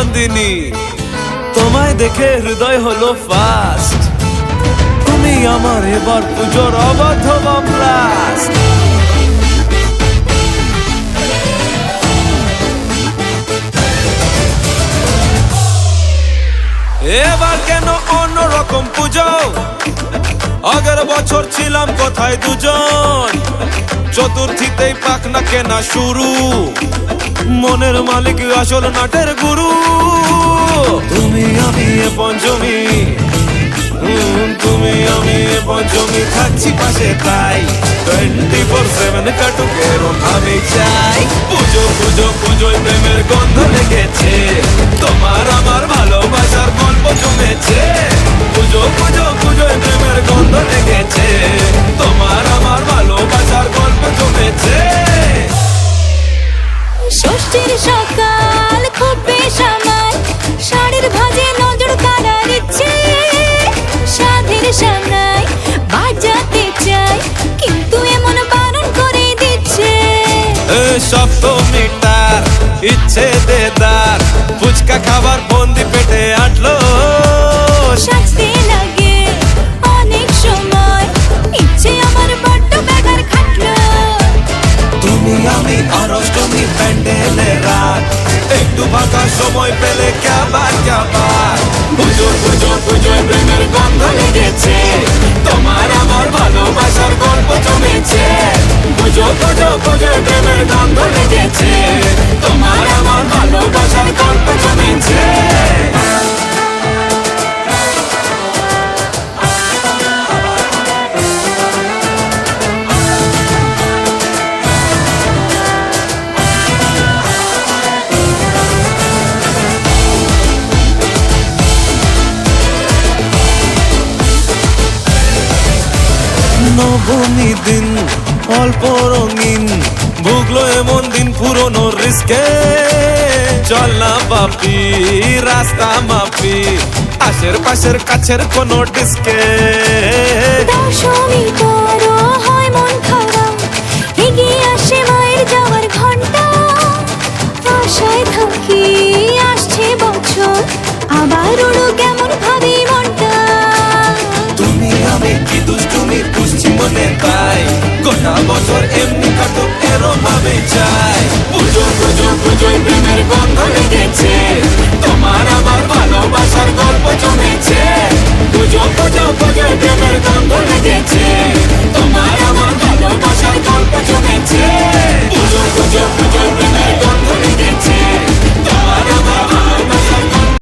নন্দিনী, তোমায় দেখে হৃদয় হলো ফাস্ট তুমি আমার এবার পুজোর অবাধ ব্লাস্ট এবার কেন অন্যরকম পুজো? আগের বছর ছিলাম কোথায় দুজন? চতুর্থীতেই পাখনা কেনা শুরু। মনের মালিক আসল নাটের গুরু। তুমি আমি এ পঞ্চমী। তুমি আমি এ পঞ্চমী। থাকছি পাশে তাই। টোয়েন্টি ফোর সেভেন কাটুক এরম আমি চাই। পুজো পুজো, পুজোয় প্রেমের গন্ধ লেগেছে। তোমার আমার সকাল খুব বেশ আমার। শাড়ির ভাজে নজর কাড়ার ইচ্ছে। সাধের সামনায় বাজাতে চাই। কিন্তু এমন বারণ করে দিচ্ছে। সব তো মিটার, ইচ্ছে দেদার। ফুচকা খাবার বন্দি পেটে একটু ফাঁকা সময় পেলে কাবার কাবার পুজো পুজো পুজোয় প্রেমের গন্ধ লেগেছে তোমার আমার ভালোবাসার গল্প জমেছে পুজো পুজো পুজোয় প্রেমের গন্ধ লেগেছে তোমার আমার ভালোবাসার গল্প জমেছে নবমী দিন, অল্প রঙিন ভুগলো এমন দিন পুরনো রিস্কে। চল না পাপি রাস্তা মাপি আশের পাশের কাছের কোনো ডিস্কে। আবার কেমন ভাবি গোটা বছর এমনি কাটুক এরম ভাবে চাই। পুজো পুজো পুজোয় প্রেমের গন্ধ লেগেছে তোমার আমার ভালোবাসার গল্প জমেছে। পুজো পুজো পুজোয় প্রেমের গন্ধ লেগেছে তোমার আমার ভালোবাসার গল্প জমেছে।